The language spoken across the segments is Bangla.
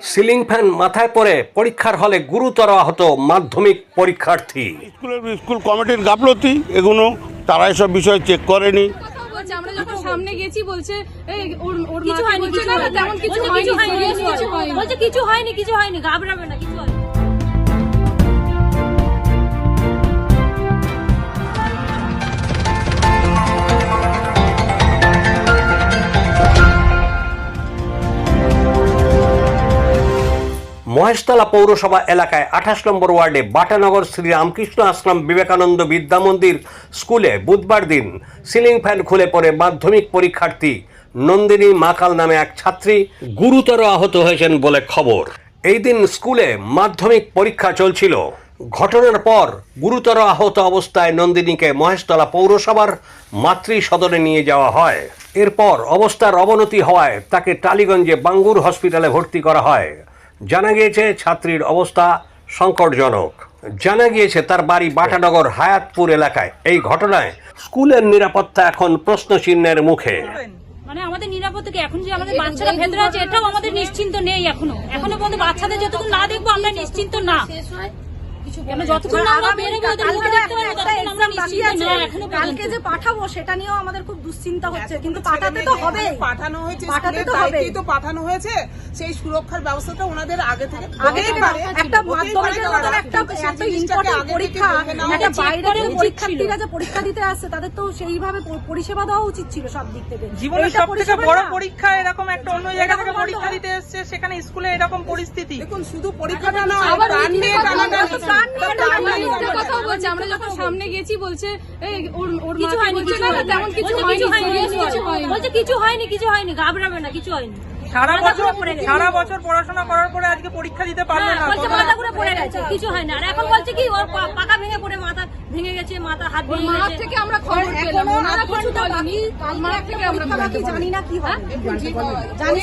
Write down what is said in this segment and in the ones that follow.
সিলিং ফ্যান মাথায় পরে পরীক্ষার হলে গুরুতর আহত মাধ্যমিক পরীক্ষার্থী। স্কুলের স্কুল কমিটির গাফলতি এগুলো তারা এসব বিষয় চেক করেনি। আমরা যখন সামনে গেছি বলছে ওর ওর কিছু হয়নি কিছু না না, হয়নি। তেমন কিছু বলছে হয়নি কিছু হয়নি serious কিছু হয়নি। বলছে কিছু হয়নি কিছু হয়নি ঘাবড়াবে না কিছু হয়নি। মহেশতলা পৌরসভা এলাকায় আঠাশ নম্বর ওয়ার্ডে বাটানগর শ্রী রামকৃষ্ণ আশ্রম বিবেকানন্দ বিদ্যা মন্দির স্কুলে বুধবার দিন সিলিং ফ্যান খুলে পড়ে মাধ্যমিক পরীক্ষার্থী। নন্দিনী মাকাল নামে এক ছাত্রী গুরুতর আহত হয়েছেন বলে খবর। এই দিন স্কুলে মাধ্যমিক পরীক্ষা চলছিল। ঘটনার পর গুরুতর আহত অবস্থায় নন্দিনীকে মহেশতলা পৌরসভার মাতৃ সদনে নিয়ে যাওয়া হয়। এরপর অবস্থার অবনতি হওয়ায় তাকে টালিগঞ্জে বাঙ্গুর হসপিটালে ভর্তি করা হয়। জানা গিয়েছে ছাত্রীর অবস্থা সংকটজনক। জানা গিয়েছে তার বাড়ি বাটানগর, হায়াতপুর এলাকায়। এই ঘটনায় স্কুলের নিরাপত্তা এখন প্রশ্নচিহ্নের মুখে। মানে আমাদের নিরাপত্তা কি এখন যে আমাদের বাচ্চারা ভেতরে আছে, এটাও আমাদের নিশ্চিন্ত নেই এখনও। এখনও পর্যন্ত বাচ্চাদের যতক্ষণ না দেখব, আমরা নিশ্চিন্ত না। কালকে যে পাঠাবো সেটা নিয়েও আমাদের খুব দুশ্চিন্তা হচ্ছে কিন্তু পাঠাতে তো হবে। পাঠানো হয়েছে পাঠাতে তো হবে। তো পাঠানো হয়েছে সেই সুরক্ষার ব্যবস্থাটা ওনাদের আগে থেকে আগে থেকে একটা মাধ্যমিকের একটা এত ইম্পর্টেন্ট পরীক্ষা একটা বাইরে করে থেকে উচিত পরীক্ষার্থীরা যে পরীক্ষা দিতে আসছে তাদের তো সেইভাবে পরিষেবা দেওয়া উচিত ছিল সব দিক থেকে। জীবনের এইটা সব থেকে বড় পরীক্ষা এরকম একটা অন্য জায়গা থেকে পরীক্ষা দিতে এসছে সেখানে স্কুলে এরকম পরিস্থিতি। দেখুন শুধু পরীক্ষাটা না প্রাণ নিয়ে বলছে, আমরা যখন সামনে গেছি বলছে কিছু হয়নি কিছু তেমন কিছু হয়নি বলছে কিছু হয়নি কিছু হয়নি ঘাবড়াবে না কিছু হয়নি। সারা বছর ঘুরে পড়ে গেছে। সারা বছর পড়াশোনা করার পরে আজকে পরীক্ষা দিতে পারল হ্যাঁ, না বলছে কত- মাথা ঘুরে পড়ে গেছে কিছু হয় না আর এখন বলছে কি ওর পাকা ভেঙে পড়ে মাথা ভেঙে গেছে মাথা হাত ভেঙে গেছে। থেকে আমরা খবর পেলাম ওনারা কিছু বলেনি বাকি, থেকে আমরা জানি না কি হবে।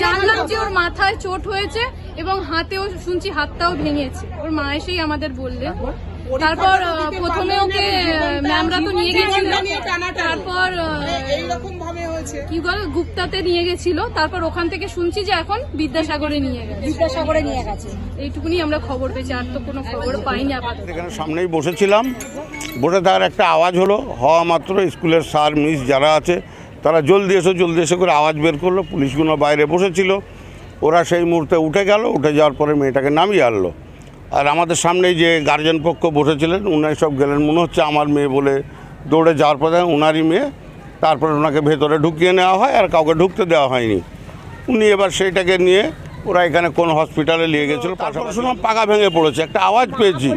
জানলাম যে ওর মাথায় চোট হয়েছে এবং হাতেও শুনছি হাতটাও ভেঙেছে। ওর মা এসেই আমাদের বললেন। তারপর? প্রথমে ওকে ম্যামরা তো নিয়ে গেছিল। তারপর কি বল? গুপ্তাতে নিয়ে গেছিল। তারপর ওখান থেকে শুনছি যে এখন বিদ্যাসাগরে নিয়ে গেছে। বিদ্যাসাগরে নিয়ে গেছে। এইটুকুনি আমরা খবর পেয়েছি আর তো কোনো খবর পাইনি আপাতত। এখানে সামনেই বসেছিলাম। বসে থাকার একটা আওয়াজ হলো, হওয়া মাত্র স্কুলের স্যার, মিস যারা আছে, তারা জলদি এসো, জলদি এসে করে আওয়াজ বের করল, পুলিশগুলো বাইরে বসেছিল। ওরা সেই মুহূর্তে উঠে গেল, উঠে যাওয়ার পরে মেয়েটাকে নামিয়ে আনলো। আর আমাদের সামনেই যে গার্জেন পক্ষ বসেছিলেন, উনাই সব গেলেন। মনে হচ্ছে আমার মেয়ে বলে দৌড়ে যাওয়ার পরে উনারই মেয়ে। তারপরে ওনাকে ভেতরে ঢুকিয়ে নেওয়া হয় আর কাউকে ঢুকতে দেওয়া হয়নি। উনি এবার সেইটাকে নিয়ে ওরা এখানে কোন হসপিটালে নিয়ে গেছিল পাশাপাশি। শুনলাম পাকা ভেঙে পড়েছে একটা আওয়াজ পেয়েছি।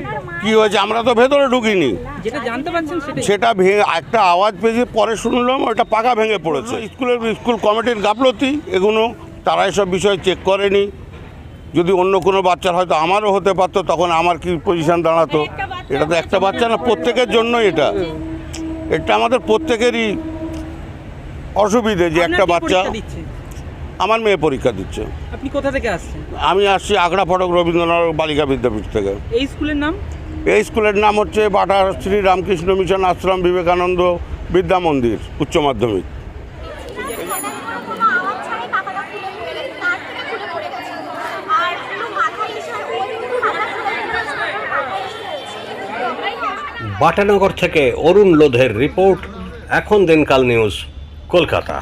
কি হয়েছে? আমরা তো ভেতরে ঢুকিনি। যেটা জানতে পারছেন সেটা সেটা ভেঙে একটা আওয়াজ পেয়েছি পরে শুনলাম ওটা পাকা ভেঙে পড়েছে। স্কুলের স্কুল কমিটির গাফলতি এগুলো তারা এসব বিষয় চেক করেনি। যদি অন্য কোনো বাচ্চার হয়তো আমারও হতে পারতো তখন আমার কি পজিশন দাঁড়াতো? এটা তো একটা বাচ্চা না প্রত্যেকের জন্যই এটা। এটা আমাদের প্রত্যেকেরই অসুবিধে যে একটা বাচ্চা আমার মেয়ে পরীক্ষা দিচ্ছে। আপনি কোথা থেকে আসছেন? আমি আসছি আগ্রা ফটক রবীন্দ্রনাথ বালিকা বিদ্যাপীঠ থেকে। এই স্কুলের নাম? এই স্কুলের নাম হচ্ছে বাটা শ্রী রামকৃষ্ণ মিশন আশ্রম বিবেকানন্দ বিদ্যা মন্দির উচ্চ মাধ্যমিক। বাটানগর থেকে অরুণ লোধের রিপোর্ট এখন দিনকাল নিউজ কলকাতা।